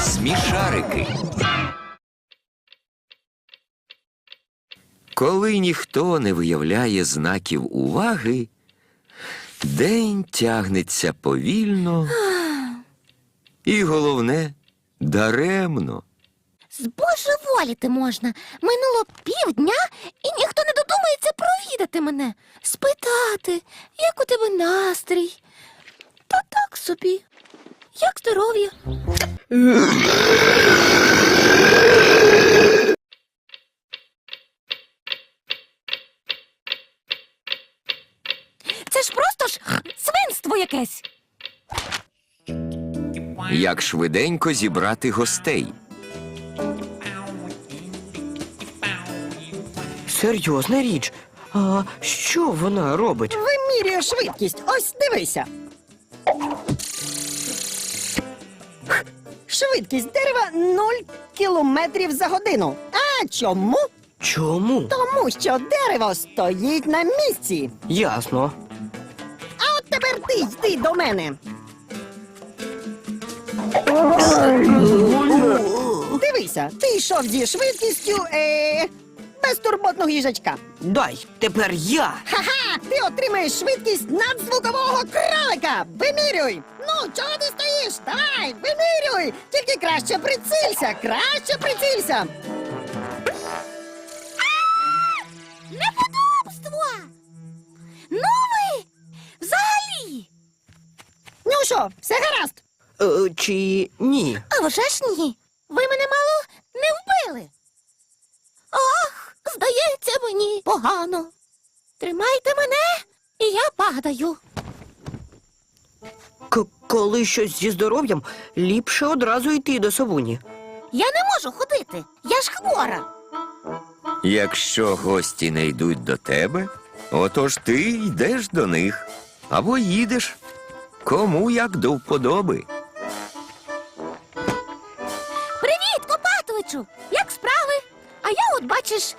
Смішарики. Коли ніхто не виявляє знаків уваги, день тягнеться повільно і головне даремно. Збожеволіти можна. Минуло півдня, і ніхто не додумається провідати мене, спитати, як у тебе настрій. Та так собі. Як здоров'я? Це ж просто ж свинство якесь. Як швиденько зібрати гостей. Серйозна річ. А що вона робить? Вимірює швидкість. Ось дивися. Швидкість дерева 0 кілометрів за годину. А чому? Чому? Тому що дерево стоїть на місці. Ясно. А от тепер ти йди до мене. Дивися, ти йшов зі швидкістю е, безтурботного їжачка. Дай, тепер я. Ха-ха! Ти отримаєш швидкість надзвукового кролика! Вимірюй! Ну, чого ти стоїш? Давай, вимірюй! Тільки краще прицілься! Краще прицілься! Неподобство! Ну ви! Взагалі! Ну що, все гаразд? Е, чи ні? А вже ж ні. Ви мене мало не вбили. Ах, здається мені погано. Тримайте мене, і я падаю. К- коли щось зі здоров'ям, ліпше одразу йти до совуні. Я не можу ходити. Я ж хвора. Якщо гості не йдуть до тебе, отож ти йдеш до них або їдеш. Кому як до вподоби. Привіт, Копатовичу! Як справи? А я, от бачиш,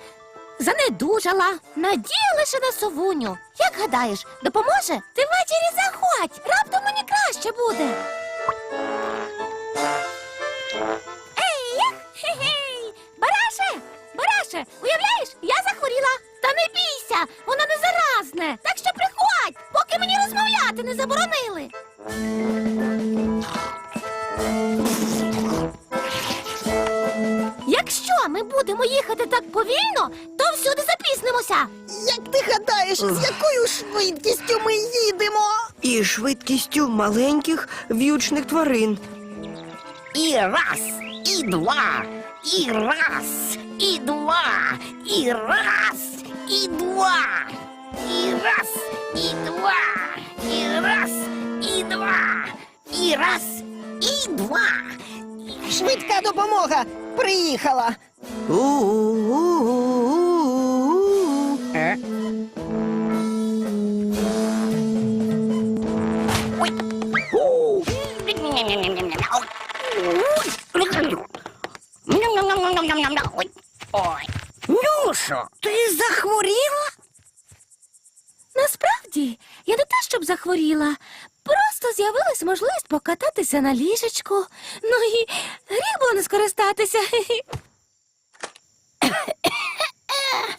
занедужала. Надія лише на совуню. Як гадаєш, допоможе? Ти ввечері заходь. Раптом мені краще буде. Ей, ях, хе-хей! Уявляєш, я захворіла. Та не бійся, воно не заразне. Так що приходь, поки мені розмовляти не заборонили. Ми будемо їхати так повільно, то всюди запізнимося. Як ти гадаєш, з якою швидкістю ми їдемо? І швидкістю маленьких в'ючних тварин. І раз, і два, і раз, і два, і раз, і два, і раз, і два, і раз, і два, і раз, і два. Швидка допомога приїхала. Нюшо, ти захворіла? Насправді, я не те, щоб захворіла. Просто з'явилась можливість покататися на ліжечку. Ну і гріх було не скористатися.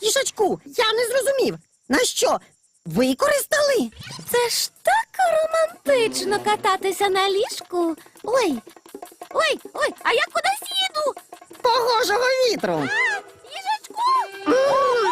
Їжачку, я не зрозумів. На що? Використали? Це ж так романтично кататися на ліжку. Ой, ой, ой, а я кудись їду. Погожого вітру. А, їжачку! Допоможіть!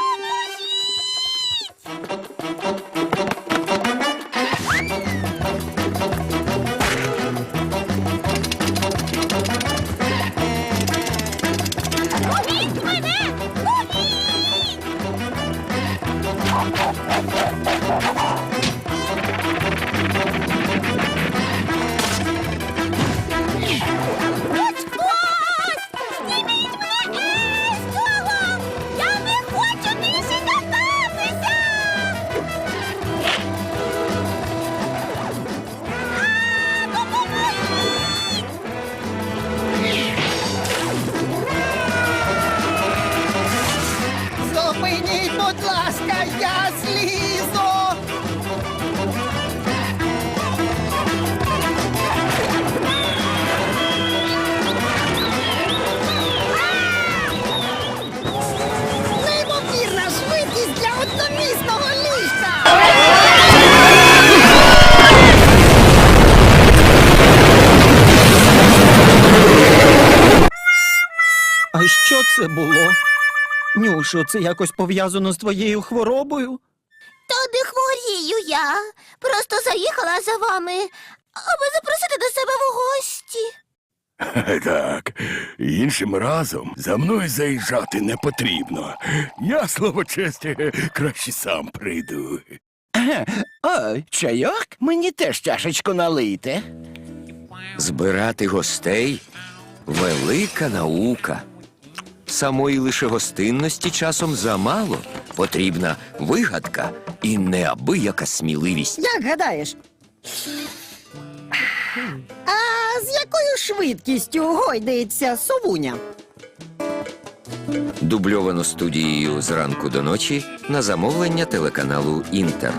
Зупиніть, будь ласка, я зліз! А що це було? Нюшо, це якось пов'язано з твоєю хворобою? Та не хворію я. Просто заїхала за вами, аби запросити до себе в гості. Так, іншим разом за мною заїжджати не потрібно. Я, слово честі, краще сам прийду. О, чайок? Мені теж чашечку налийте. Збирати гостей велика наука. Самої лише гостинності часом замало. Потрібна вигадка і неабияка сміливість. Як гадаєш? А з якою швидкістю гойдається совуня? Дубльовано студією зранку до ночі на замовлення телеканалу Інтер.